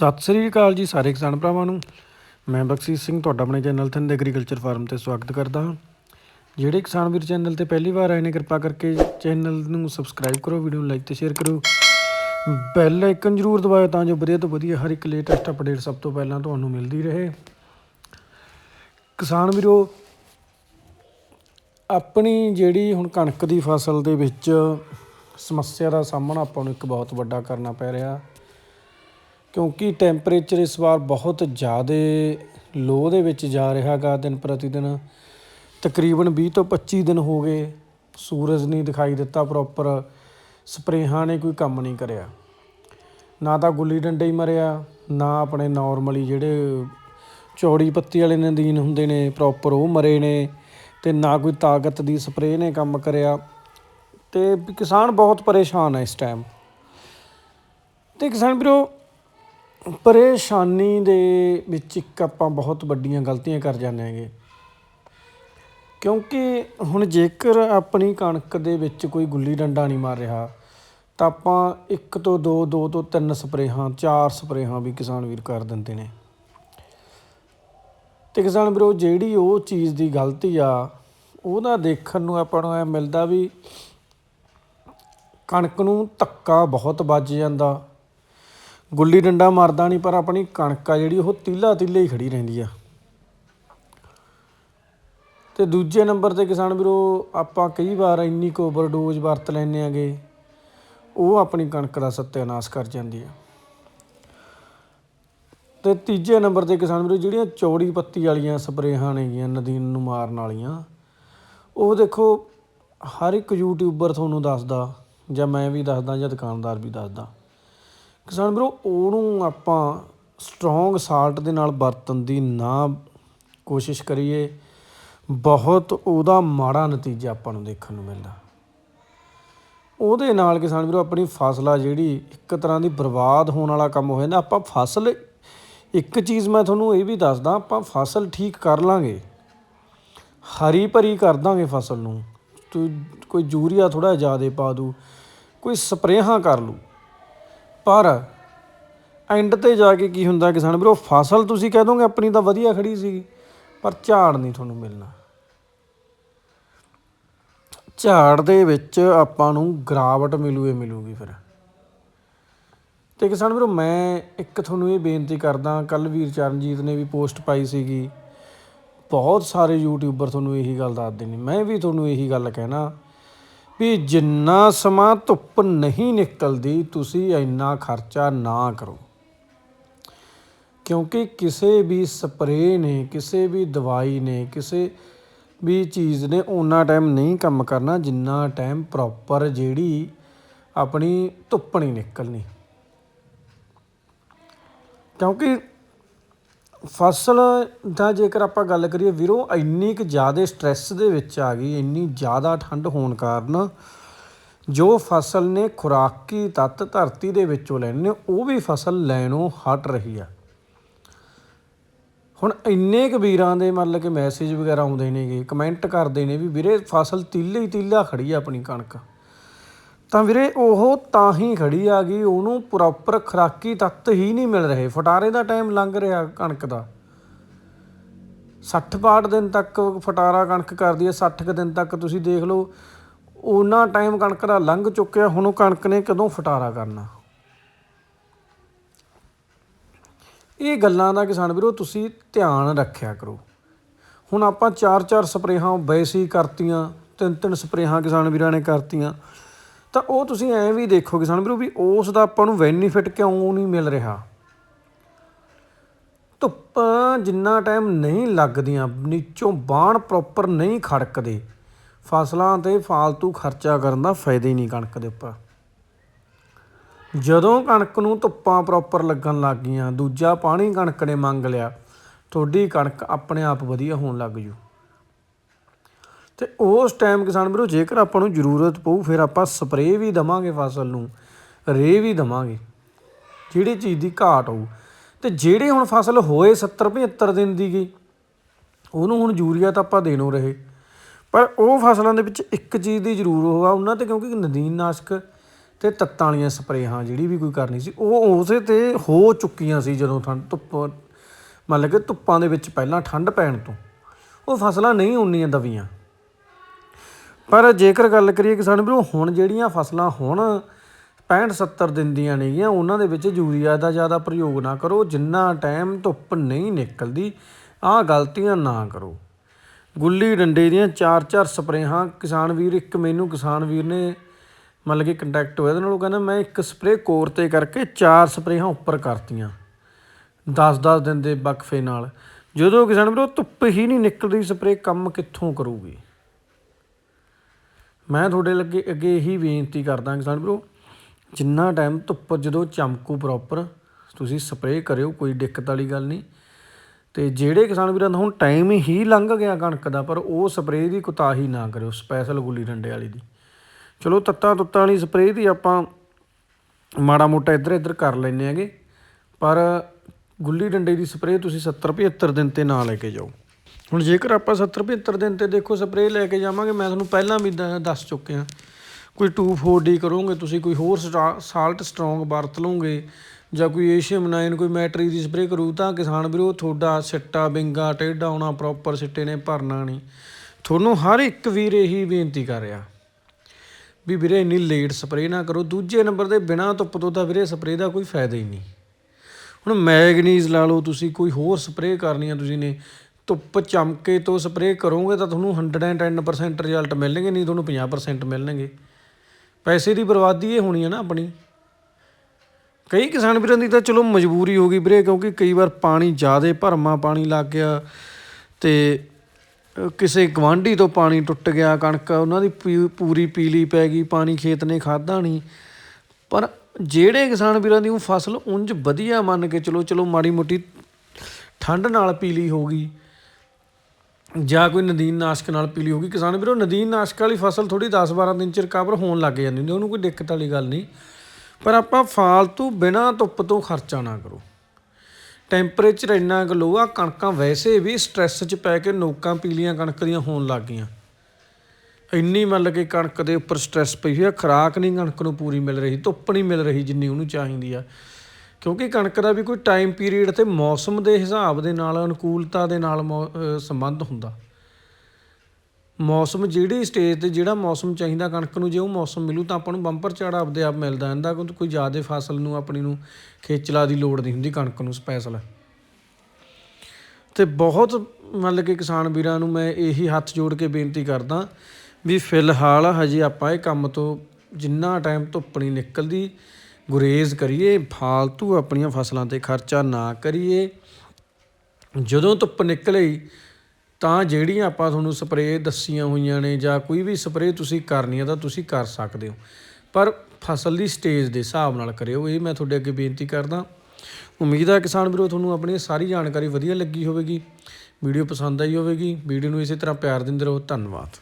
ਸਤਿ ਸ੍ਰੀ ਅਕਾਲ ਜੀ ਸਾਰੇ ਕਿਸਾਨ ਭਰਾਵਾਂ ਨੂੰ। ਮੈਂ ਬਖਸ਼ੀਸ਼ ਸਿੰਘ, ਤੁਹਾਡਾ ਆਪਣੇ ਚੈਨਲ ਥਿੰਦ ਐਗਰੀਕਲਚਰ ਫਾਰਮ ਤੇ ਸਵਾਗਤ ਕਰਦਾ ਹਾਂ। ਜਿਹੜੇ ਕਿਸਾਨ ਵੀਰ ਚੈਨਲ ਤੇ ਪਹਿਲੀ ਵਾਰ ਆਏ ਨੇ, ਕਿਰਪਾ ਕਰਕੇ ਚੈਨਲ ਨੂੰ ਸਬਸਕ੍ਰਾਈਬ ਕਰੋ ਵੀਡੀਓ ਨੂੰ ਲਾਈਕ ਤੇ ਸ਼ੇਅਰ ਕਰੋ। ਬੈਲ ਆਈਕਨ ਜ਼ਰੂਰ ਦਬਾਓ ਤਾਂ ਜੋ ਵਧੀਆ ਤੋਂ ਵਧੀਆ ਹਰ ਇੱਕ ਲੇਟੈਸਟ ਅਪਡੇਟ ਸਭ ਤੋਂ ਪਹਿਲਾਂ ਤੁਹਾਨੂੰ ਮਿਲਦੀ ਰਹੇ। ਕਿਸਾਨ ਵੀਰੋ, ਆਪਣੀ ਜਿਹੜੀ ਹੁਣ ਕਣਕ ਦੀ ਫਸਲ ਦੇ ਵਿੱਚ ਸਮੱਸਿਆ ਦਾ ਸਾਹਮਣਾ ਆਪਾਂ ਨੂੰ ਇੱਕ ਬਹੁਤ ਵੱਡਾ ਕਰਨਾ ਪੈ ਰਿਹਾ। ਕਿਉਂਕਿ ਟੈਂਪਰੇਚਰ ਇਸ ਵਾਰ ਬਹੁਤ ਜ਼ਿਆਦਾ ਲੋ ਦੇ ਵਿੱਚ ਜਾ ਰਿਹਾ ਗਾ ਦਿਨ ਪ੍ਰਤੀ ਦਿਨ। ਤਕਰੀਬਨ 20 ਤੋਂ 25 ਦਿਨ ਹੋ ਗਏ ਸੂਰਜ ਨਹੀਂ ਦਿਖਾਈ ਦਿੱਤਾ ਪ੍ਰੋਪਰ ਸਪਰੇਹਾਂ ਨੇ ਕੋਈ ਕੰਮ ਨਹੀਂ ਕਰਿਆ। ਨਾ ਤਾਂ ਗੁੱਲੀ ਡੰਡੇ ਹੀ ਮਰਿਆ, ਨਾ ਆਪਣੇ ਨਾਰਮਲੀ ਜਿਹੜੇ ਚੌੜੀ ਪੱਤੀ ਵਾਲੇ ਨਦੀਨ ਹੁੰਦੇ ਨੇ ਪ੍ਰੋਪਰ ਉਹ ਮਰੇ ਨੇ ਤੇ ਨਾ ਕੋਈ ਤਾਕਤ ਦੀ ਸਪਰੇਅ ਨੇ ਕੰਮ ਕਰਿਆ। ਤੇ ਕਿਸਾਨ ਬਹੁਤ ਪਰੇਸ਼ਾਨ ਹੈ ਇਸ ਟਾਈਮ ਤੇ ਕਿਸਾਨ ਵੀਰੋ ਪਰੇਸ਼ਾਨੀ ਦੇ ਵਿੱਚ ਇੱਕ ਆਪਾਂ ਬਹੁਤ ਵੱਡੀਆਂ ਗਲਤੀਆਂ ਕਰ ਜਾਂਦੇ ਹੈਗੇ। ਕਿਉਂਕਿ ਹੁਣ ਜੇਕਰ ਆਪਣੀ ਕਣਕ ਦੇ ਵਿੱਚ ਕੋਈ ਗੁੱਲੀ ਡੰਡਾ ਨਹੀਂ ਮਾਰ ਰਿਹਾ, ਤਾਂ ਆਪਾਂ ਇੱਕ ਤੋਂ ਦੋ ਦੋ ਤੋਂ ਤਿੰਨ ਸਪਰੇਹਾਂ, ਚਾਰ ਸਪਰੇਹਾਂ ਵੀ ਕਿਸਾਨ ਵੀਰ ਕਰ ਦਿੰਦੇ ਨੇ। ਤੇ ਕਿਸਾਨ ਵੀਰੋ, ਜਿਹੜੀ ਉਹ ਚੀਜ਼ ਦੀ ਗਲਤੀ ਆ, ਉਹਦਾ ਦੇਖਣ ਨੂੰ ਆਪਾਂ ਨੂੰ ਐ ਮਿਲਦਾ ਵੀ ਕਣਕ ਨੂੰ ਧੱਕਾ ਬਹੁਤ ਵੱਜ ਜਾਂਦਾ। ਗੁੱਲੀ ਡੰਡਾ ਮਰਦਾ ਨਹੀਂ, ਪਰ ਆਪਣੀ ਕਣਕ ਆ ਜਿਹੜੀ, ਉਹ ਤੀਲਾ ਤੀਲੇ ਹੀ ਖੜੀ ਰਹਿੰਦੀ ਆ। ਤੇ ਦੂਜੇ ਨੰਬਰ ਤੇ ਕਿਸਾਨ ਵੀਰੋ, ਆਪਾਂ ਕਈ ਵਾਰ ਇੰਨੀ ਕੁ ਓਵਰਡੋਜ਼ ਵਰਤ ਲੈਂਦੇ ਆਗੇ, ਉਹ ਆਪਣੀ ਕਣਕ ਦਾ ਸਤਿਆਨਾਸ ਕਰ ਜਾਂਦੀ ਆ। ਤੇ ਤੀਜੇ ਨੰਬਰ ਤੇ ਕਿਸਾਨ ਵੀਰੋ, ਜਿਹੜੀਆਂ ਚੌੜੀ ਪੱਤੀ ਵਾਲੀਆਂ ਸਪਰੇਹਾਂ ਨੇਗੀਆਂ, ਨਦੀਨ ਨੂੰ ਮਾਰਨ ਵਾਲੀਆਂ, ਉਹ ਦੇਖੋ, ਹਰ ਇੱਕ ਯੂਟਿਊਬਰ ਤੁਹਾਨੂੰ ਦੱਸਦਾ, ਜਾਂ ਮੈਂ ਵੀ ਦੱਸਦਾ, ਜਾਂ ਦੁਕਾਨਦਾਰ ਵੀ ਦੱਸਦਾ ਕਿਸਾਨ ਵੀਰੋ, ਉਹਨੂੰ ਆਪਾਂ ਸਟਰੋਂਗ ਸਾਲਟ ਦੇ ਨਾਲ ਵਰਤਣ ਦੀ ਨਾ ਕੋਸ਼ਿਸ਼ ਕਰੀਏ, ਬਹੁਤ ਉਹਦਾ ਮਾੜਾ ਨਤੀਜਾ ਆਪਾਂ ਨੂੰ ਦੇਖਣ ਨੂੰ ਮਿਲਦਾ। ਉਹਦੇ ਨਾਲ ਕਿਸਾਨ ਵੀਰੋ, ਆਪਣੀ ਫਸਲ ਆ ਜਿਹੜੀ ਇੱਕ ਤਰ੍ਹਾਂ ਦੀ ਬਰਬਾਦ ਹੋਣ ਵਾਲਾ ਕੰਮ ਹੋ ਜਾਂਦਾ ਆਪਾਂ ਫਸਲ ਇੱਕ ਚੀਜ਼ ਮੈਂ ਤੁਹਾਨੂੰ ਇਹ ਵੀ ਦੱਸਦਾ, ਆਪਾਂ ਫਸਲ ਠੀਕ ਕਰ ਲਾਂਗੇ, ਹਰੀ ਭਰੀ ਕਰ ਦਾਂਗੇ ਫਸਲ ਨੂੰ ਕੋਈ ਯੂਰੀਆ ਥੋੜਾ ਜ਼ਿਆਦਾ ਪਾ ਦੂ, ਕੋਈ ਸਪਰੇਹਾਂ ਕਰ ਲੂ ਪਰ ਐਂਡ ਤੇ ਜਾ ਕੇ ਕੀ ਹੁੰਦਾ ਕਿਸਾਨ ਵੀਰੋ, ਫਸਲ ਤੁਸੀਂ ਕਹਿ ਦੋਗੇ ਆਪਣੀ ਤਾਂ ਵਧੀਆ ਖੜੀ ਸੀਗੀ, ਪਰ ਝਾੜ ਨਹੀਂ ਤੁਹਾਨੂੰ ਮਿਲਣਾ। ਝਾੜ ਦੇ ਵਿੱਚ ਆਪਾਂ ਨੂੰ ਗਰਾਵਟ ਮਿਲੂਏ ਮਿਲੂਗੀ ਫਿਰ। ਤੇ ਕਿਸਾਨ ਵੀਰੋ, ਮੈਂ ਇੱਕ ਤੁਹਾਨੂੰ ਇਹ ਬੇਨਤੀ ਕਰਦਾ ਕੱਲ ਵੀਰ ਚਰਨਜੀਤ ਨੇ ਵੀ ਪੋਸਟ ਪਾਈ ਸੀਗੀ। ਬਹੁਤ ਸਾਰੇ ਯੂਟਿਊਬਰ ਤੁਹਾਨੂੰ ਇਹੀ ਗੱਲ ਦੱਸਦੇ ਨੇ ਮੈਂ ਵੀ ਤੁਹਾਨੂੰ ਇਹੀ ਗੱਲ ਕਹਿਣਾ ਵੀ ਜਿੰਨਾ ਸਮਾਂ ਧੁੱਪ ਨਹੀਂ ਨਿਕਲਦੀ, ਤੁਸੀਂ ਇੰਨਾ ਖਰਚਾ ਨਾ ਕਰੋ। ਕਿਉਂਕਿ ਕਿਸੇ ਵੀ ਸਪਰੇਅ ਨੇ, ਕਿਸੇ ਵੀ ਦਵਾਈ ਨੇ, ਕਿਸੇ ਵੀ ਚੀਜ਼ ਨੇ ਉਨਾ ਟਾਈਮ ਨਹੀਂ ਕੰਮ ਕਰਨਾ ਜਿੰਨਾ ਟਾਈਮ ਪ੍ਰੋਪਰ ਜਿਹੜੀ ਆਪਣੀ ਧੁੱਪ ਨਹੀਂ ਨਿਕਲਣੀ। ਕਿਉਂਕਿ ਫਸਲ ਦਾ ਜੇਕਰ ਆਪਾਂ ਗੱਲ ਕਰੀਏ ਵੀਰੋ, ਇੰਨੀ ਕੁ ਜ਼ਿਆਦਾ ਸਟ੍ਰੈਸ ਦੇ ਵਿੱਚ ਆ ਗਈ, ਇੰਨੀ ਜ਼ਿਆਦਾ ਠੰਡ ਹੋਣ ਕਾਰਨ ਜੋ ਫਸਲ ਨੇ ਖੁਰਾਕੀ ਤੱਤ ਧਰਤੀ ਦੇ ਵਿੱਚੋਂ ਲੈਣੇ ਨੇ, ਉਹ ਵੀ ਫਸਲ ਲੈਣੋਂ ਹਟ ਰਹੀ ਆ। ਹੁਣ ਇੰਨੇ ਕੁ ਵੀਰਾਂ ਦੇ ਮਤਲਬ ਕਿ ਮੈਸੇਜ ਵਗੈਰਾ ਆਉਂਦੇ ਨੇਗੇ ਕਮੈਂਟ ਕਰਦੇ ਨੇ ਵੀ ਵੀਰੇ ਫਸਲ ਤੀਲੇ ਹੀ ਤੀਲਾ ਖੜੀ ਆ ਆਪਣੀ ਕਣਕ। ਤਾਂ ਵੀਰੇ ਉਹ ਤਾਂ ਹੀ ਖੜੀ ਆ ਗਈ, ਉਹਨੂੰ ਪ੍ਰੋਪਰ ਖਰਾਕੀ ਤੱਤ ਹੀ ਨਹੀਂ ਮਿਲ ਰਹੇ। ਫਟਾਰੇ ਦਾ ਟਾਈਮ ਲੰਘ ਰਿਹਾ ਕਣਕ ਦਾ। 60 62 ਦਿਨ ਤੱਕ ਫਟਾਰਾ ਕਣਕ ਕਰਦੀ ਹੈ 60 ਕੁ ਦਿਨ ਤੱਕ ਤੁਸੀਂ ਦੇਖ ਲਓ ਉਹਨਾਂ ਟਾਈਮ ਕਣਕ ਦਾ ਲੰਘ ਚੁੱਕਿਆ, ਹੁਣ ਉਹ ਕਣਕ ਨੇ ਕਦੋਂ ਫਟਾਰਾ ਕਰਨਾ। ਇਹ ਗੱਲਾਂ ਦਾ ਕਿਸਾਨ ਵੀਰੋ, ਤੁਸੀਂ ਧਿਆਨ ਰੱਖਿਆ ਕਰੋ। ਹੁਣ ਆਪਾਂ ਚਾਰ ਚਾਰ ਸਪਰੇਹਾਂ ਵੈਸੇ ਹੀ ਕਰਤੀਆਂ ਤਿੰਨ ਤਿੰਨ ਸਪਰੇਹਾਂ ਕਿਸਾਨ ਵੀਰਾਂ ਨੇ ਕਰਤੀਆਂ। ਤਾਂ ਉਹ ਤੁਸੀਂ ਐਂ ਵੀ ਦੇਖੋ ਕਿਸਾਨ ਵੀਰੋ ਵੀ ਉਸ ਦਾ ਆਪਾਂ ਨੂੰ ਬੈਨੀਫਿਟ ਕਿਉਂ ਨਹੀਂ ਮਿਲ ਰਿਹਾ? ਧੁੱਪਾਂ ਜਿੰਨਾ ਟਾਈਮ ਨਹੀਂ ਲੱਗਦੀਆਂ, ਨੀਚੋਂ ਬਾਣ ਪ੍ਰੋਪਰ ਨਹੀਂ ਖੜਕਦੇ, ਫਸਲਾਂ ਤੇ ਫਾਲਤੂ ਖਰਚਾ ਕਰਨ ਦਾ ਫਾਇਦਾ ਹੀ ਨਹੀਂ ਕਣਕ ਦੇ ਉੱਪਰ। ਜਦੋਂ ਕਣਕ ਨੂੰ ਧੁੱਪਾਂ ਪ੍ਰੋਪਰ ਲੱਗਣ ਲੱਗ ਗਈਆਂ, ਦੂਜਾ ਪਾਣੀ ਕਣਕ ਨੇ ਮੰਗ ਲਿਆ, ਤੁਹਾਡੀ ਕਣਕ ਆਪਣੇ ਆਪ ਵਧੀਆ ਹੋਣ ਲੱਗ ਜੂ। ਤੇ ਉਸ ਟਾਈਮ ਕਿਸਾਨ ਵੀਰੋ, ਜੇਕਰ ਆਪਾਂ ਨੂੰ ਜ਼ਰੂਰਤ ਪਊ, ਫਿਰ ਆਪਾਂ ਸਪਰੇਅ ਵੀ ਦਵਾਂਗੇ ਫਸਲ ਨੂੰ ਰੇ ਵੀ ਦਵਾਂਗੇ, ਜਿਹੜੀ ਚੀਜ਼ ਦੀ ਘਾਟ ਹੋਊ। ਤੇ ਜਿਹੜੇ ਹੁਣ ਫਸਲ ਹੋਏ 70 75 ਦਿਨ ਦੀ ਗਈ, ਉਹਨੂੰ ਹੁਣ ਯੂਰੀਆ ਤਾਂ ਆਪਾਂ ਦੇਣੋਂ ਰਹੇ। ਪਰ ਉਹ ਫਸਲਾਂ ਦੇ ਵਿੱਚ ਇੱਕ ਚੀਜ਼ ਦੀ ਜ਼ਰੂਰ ਹੋਗਾ ਉਹਨਾਂ ਤੇ ਕਿਉਂਕਿ ਨਦੀਨ ਨਾਸ਼ਕ ਤੇ ਤੱਤਾਂ ਵਾਲੀਆਂ ਸਪਰੇਹਾਂ ਜਿਹੜੀ ਵੀ ਕੋਈ ਕਰਨੀ ਸੀ, ਉਹ ਉਸੇ ਤੇ ਹੋ ਚੁੱਕੀਆਂ ਸੀ ਜਦੋਂ ਠੰਡ, ਧੁੱਪ ਮੰਨ ਲਓ ਕਿ ਧੁੱਪਾਂ ਦੇ ਵਿੱਚ ਪਹਿਲਾਂ ਠੰਡ ਪੈਣ ਤੋਂ। ਉਹ ਫਸਲਾਂ ਨਹੀਂ ਉਨੀਆਂ ਦਵੀਆਂ। ਪਰ ਜੇਕਰ ਗੱਲ ਕਰੀਏ ਕਿਸਾਨ ਵੀਰੋ, ਹੁਣ ਜਿਹੜੀਆਂ ਫਸਲਾਂ ਹੁਣ 65 70 ਦਿਨ ਦੀਆਂ ਨੇਗੀਆਂ, ਉਹਨਾਂ ਦੇ ਵਿੱਚ ਯੂਰੀਆ ਦਾ ਜ਼ਿਆਦਾ ਪ੍ਰਯੋਗ ਨਾ ਕਰੋ, ਜਿੰਨਾ ਟਾਈਮ ਧੁੱਪ ਨਹੀਂ ਨਿਕਲਦੀ, ਆਹ ਗਲਤੀਆਂ ਨਾ ਕਰੋ। ਗੁੱਲੀ ਡੰਡੇ ਦੀਆਂ ਚਾਰ ਚਾਰ ਸਪਰੇਹਾਂ, ਕਿਸਾਨ ਵੀਰ, ਇੱਕ ਮੈਨੂੰ ਕਿਸਾਨ ਵੀਰ ਨੇ ਮਤਲਬ ਕਿ ਕੰਟੈਕਟ ਹੋਇਆ ਇਹਦੇ ਨਾਲ ਉਹ ਕਹਿੰਦਾ, ਮੈਂ ਇੱਕ ਸਪਰੇਅ ਕੋਰ ਤੇ ਕਰਕੇ ਚਾਰ ਸਪਰੇਹਾਂ ਉੱਪਰ ਕਰਤੀਆਂ 10-10 ਦਿਨ ਦੇ ਵਕਫੇ ਨਾਲ। ਜਦੋਂ ਕਿਸਾਨ ਵੀਰੋ ਧੁੱਪ ਹੀ ਨਹੀਂ ਨਿਕਲਦੀ ਸਪਰੇਅ ਕੰਮ ਕਿੱਥੋਂ ਕਰੂਗੀ? ਮੈਂ ਤੁਹਾਡੇ ਲੱਗੇ ਅੱਗੇ ਇਹੀ ਬੇਨਤੀ ਕਰਦਾ ਕਿਸਾਨ ਵੀਰੋ, ਜਿੰਨਾ ਟਾਈਮ ਧੁੱਪ ਜਦੋਂ ਚਮਕੂ ਪ੍ਰੋਪਰ ਤੁਸੀਂ ਸਪਰੇਅ ਕਰਿਓ, ਕੋਈ ਦਿੱਕਤ ਵਾਲੀ ਗੱਲ ਨਹੀਂ। ਤੇ ਜਿਹੜੇ ਕਿਸਾਨ ਵੀਰਾਂ ਦਾ ਹੁਣ ਟਾਈਮ ਹੀ ਲੰਘ ਗਿਆ ਕਣਕ ਦਾ, ਪਰ ਉਹ ਸਪਰੇਅ ਦੀ ਕੁਤਾਹੀ ਨਾ ਕਰਿਓ ਸਪੈਸ਼ਲ ਗੁੱਲੀ ਡੰਡੇ ਵਾਲੀ ਦੀ। ਚਲੋ, ਤੱਤਾਂ ਤੁੱਤਾਂ ਵਾਲੀ ਸਪਰੇਅ ਦੀ ਆਪਾਂ ਮਾੜਾ ਮੋਟਾ ਇੱਧਰ ਇੱਧਰ ਕਰ ਲੈਨੇ ਆਗੇ ਪਰ ਗੁੱਲੀ ਡੰਡੇ ਦੀ ਸਪਰੇਅ ਤੁਸੀਂ 70 75 ਦਿਨ ਤੇ ਨਾ ਲੈ ਕੇ ਜਾਓ। ਹੁਣ ਜੇਕਰ ਆਪਾਂ 70 75 ਦਿਨ ਤੇ ਦੇਖੋ ਸਪਰੇਅ ਲੈ ਕੇ ਜਾਵਾਂਗੇ ਮੈਂ ਤੁਹਾਨੂੰ ਪਹਿਲਾਂ ਵੀ ਦੱਸ ਚੁੱਕਿਆ। ਕੋਈ 2,4-D ਕਰੋਗੇ ਤੁਸੀਂ ਕੋਈ ਹੋਰ ਸਾਲਟ ਸਟਰੋਂਗ ਵਰਤ ਲਓਗੇ ਜਾਂ ਕੋਈ ਏਸ਼ੀਅਮ 9 ਕੋਈ ਮੈਟਰੀ ਦੀ ਸਪਰੇਅ ਕਰੂ ਤਾਂ ਕਿਸਾਨ ਵੀਰੋ ਤੁਹਾਡਾ ਸਿੱਟਾ ਬਿੰਗਾ ਟੇਢਾ ਆਉਣਾ ਪ੍ਰੋਪਰ ਸਿੱਟੇ ਨੇ ਭਰਨਾ ਨਹੀਂ। ਤੁਹਾਨੂੰ ਹਰ ਇੱਕ ਵੀਰ ਇਹੀ ਬੇਨਤੀ ਕਰ ਰਿਹਾ ਵੀ ਵੀਰੇ ਇੰਨੀ ਲੇਟ ਸਪਰੇਅ ਨਾ ਕਰੋ। ਦੂਜੇ ਨੰਬਰ ਦੇ ਬਿਨਾ ਧੁੱਪ ਤੋਂ ਤਾਂ ਵੀਰੇ ਸਪਰੇਅ ਦਾ ਕੋਈ ਫਾਇਦਾ ਹੀ ਨਹੀਂ। ਹੁਣ ਮੈਗਨੀਜ਼ ਲਾ ਲਓ ਤੁਸੀਂ ਕੋਈ ਹੋਰ ਸਪਰੇਅ ਕਰਨੀ ਆ ਤੁਸੀਂ ਨੇ ਧੁੱਪ ਚਮਕੇ ਤੋਂ ਸਪਰੇਅ ਕਰੋਗੇ ਤਾਂ ਤੁਹਾਨੂੰ 110% ਰਿਜ਼ਲਟ ਮਿਲਣਗੇ, ਨਹੀਂ ਤੁਹਾਨੂੰ 50% ਮਿਲਣਗੇ। ਪੈਸੇ ਦੀ ਬਰਬਾਦੀ ਇਹ ਹੋਣੀ ਹੈ ਨਾ ਆਪਣੀ। ਕਈ ਕਿਸਾਨ ਵੀਰਾਂ ਦੀ ਤਾਂ ਚਲੋ ਮਜਬੂਰੀ ਹੋ ਗਈ ਵੀਰੇ, ਕਿਉਂਕਿ ਕਈ ਵਾਰ ਪਾਣੀ ਜ਼ਿਆਦਾ ਭਰਮਾ ਪਾਣੀ ਲੱਗ ਗਿਆ ਤੇ ਕਿਸੇ ਗਵਾਂਢੀ ਤੋਂ ਪਾਣੀ ਟੁੱਟ ਗਿਆ ਕਣਕ, ਉਹਨਾਂ ਦੀ ਪੀ- ਪੂਰੀ ਪੀਲੀ ਪੈ ਗਈ, ਪਾਣੀ ਖੇਤ ਨੇ ਖਾਦਾ ਨਹੀਂ। ਪਰ ਜਿਹੜੇ ਕਿਸਾਨ ਵੀਰਾਂ ਦੀ ਉਹ ਫਸਲ ਉਂਝ ਵਧੀਆ ਮੰਨ ਕੇ ਚਲੋ ਚਲੋ ਮਾੜੀ ਮੋਟੀ ਠੰਡ ਨਾਲ ਪੀਲੀ ਹੋ ਗਈ ਜਾਂ ਕੋਈ ਨਦੀਨ ਨਾਸ਼ਕ ਨਾਲ ਪੀਲੀ ਹੋ ਗਈ ਕਿਸਾਨ ਵੀਰੋ, ਨਦੀਨ ਨਾਸ਼ਕ ਵਾਲੀ ਫਸਲ ਥੋੜੀ 10-12 ਦਿਨ ਚ ਰਿਕਵਰ ਹੋਣ ਲੱਗ ਜਾਂਦੀ ਹੁੰਦੀ ਉਹਨੂੰ ਕੋਈ ਦਿੱਕਤ ਵਾਲੀ ਗੱਲ ਨਹੀਂ। ਪਰ ਆਪਾਂ ਫਾਲਤੂ ਬਿਨਾਂ ਧੁੱਪ ਤੋਂ ਖਰਚਾ ਨਾ ਕਰੋ। ਟੈਂਪਰੇਚਰ ਇੰਨਾ ਕੁ ਲੋ ਆ, ਕਣਕਾਂ ਵੈਸੇ ਵੀ ਸਟ੍ਰੈਸ 'ਚ ਪੈ ਕੇ ਨੋਕਾਂ ਪੀਲੀਆਂ ਕਣਕ ਦੀਆਂ ਹੋਣ ਲੱਗ ਗਈਆਂ। ਇੰਨੀ ਮਤਲਬ ਕਿ ਕਣਕ ਦੇ ਉੱਪਰ ਸਟ੍ਰੈਸ ਪਈ ਹੋਈ ਆ, ਖੁਰਾਕ ਨਹੀਂ ਕਣਕ ਨੂੰ ਪੂਰੀ ਮਿਲ ਰਹੀ, ਧੁੱਪ ਨਹੀਂ ਮਿਲ ਰਹੀ ਜਿੰਨੀ ਉਹਨੂੰ ਚਾਹੀਦੀ ਆ। ਕਿਉਂਕਿ ਕਣਕ ਦਾ ਵੀ ਕੋਈ ਟਾਈਮ ਪੀਰੀਅਡ ਤੇ ਮੌਸਮ ਦੇ ਹਿਸਾਬ ਦੇ ਨਾਲ, ਅਨੁਕੂਲਤਾ ਦੇ ਨਾਲ ਮੌ- ਸੰਬੰਧ ਹੁੰਦਾ। ਮੌਸਮ ਜਿਹੜੀ ਸਟੇਜ ਤੇ ਜਿਹੜਾ ਮੌਸਮ ਚਾਹੀਦਾ ਕਣਕ ਨੂੰ, ਜੇ ਉਹ ਮੌਸਮ ਮਿਲੂ ਤਾਂ ਆਪਾਂ ਨੂੰ ਬੰਪਰ ਝਾੜ ਆਪਦੇ ਆਪ ਮਿਲਦਾ ਰਹਿੰਦਾ ਕਿਉਂਕਿ ਕੋਈ ਜ਼ਿਆਦਾ ਫਸਲ ਨੂੰ, ਆਪਣੀ ਨੂੰ ਖੇਚਲਾ ਦੀ ਲੋੜ ਨਹੀਂ ਹੁੰਦੀ ਕਣਕ ਨੂੰ ਸਪੈਸ਼ਲ ਤੇ ਬਹੁਤ ਮਤਲਬ ਕਿ ਕਿਸਾਨ ਵੀਰਾਂ ਨੂੰ ਮੈਂ ਇਹੀ ਹੱਥ ਜੋੜ ਕੇ ਬੇਨਤੀ ਕਰਦਾ ਵੀ ਫਿਲਹਾਲ ਹਜੇ ਆਪਾਂ ਇਹ ਕੰਮ ਤੋਂ ਜਿੰਨਾ ਟਾਈਮ ਧੁੱਪ ਨਹੀਂ ਨਿਕਲਦੀ ਗੁਰੇਜ਼ ਕਰੀਏ, ਫਾਲਤੂ ਆਪਣੀਆਂ ਫਸਲਾਂ ਤੇ ਖਰਚਾ ਨਾ ਕਰੀਏ। ਜਦੋਂ ਧੁੱਪ ਨਿਕਲੇ, ਤਾਂ ਜਿਹੜੀਆਂ ਆਪਾਂ ਤੁਹਾਨੂੰ ਸਪਰੇਅ ਦੱਸੀਆਂ ਹੋਈਆਂ ਨੇ ਜਾਂ ਕੋਈ ਵੀ ਸਪਰੇਅ ਤੁਸੀਂ ਕਰਨੀ ਆ ਤਾਂ ਤੁਸੀਂ ਕਰ ਸਕਦੇ ਹੋ। ਪਰ ਫਸਲ ਦੀ ਸਟੇਜ ਦੇ ਹਿਸਾਬ ਨਾਲ ਕਰਿਓ। ਇਹ ਮੈਂ ਤੁਹਾਡੇ ਅੱਗੇ ਬੇਨਤੀ ਕਰਦਾ। ਉਮੀਦ ਹੈ ਕਿਸਾਨ ਵੀਰੋ, ਤੁਹਾਨੂੰ ਆਪਣੀ ਸਾਰੀ ਜਾਣਕਾਰੀ ਵਧੀਆ ਲੱਗੀ ਹੋਵੇਗੀ। ਵੀਡੀਓ ਪਸੰਦ ਆਈ ਹੋਵੇਗੀ। ਵੀਡੀਓ ਨੂੰ ਇਸੇ ਤਰ੍ਹਾਂ ਪਿਆਰ ਦਿੰਦੇ ਰਹੋ। ਧੰਨਵਾਦ।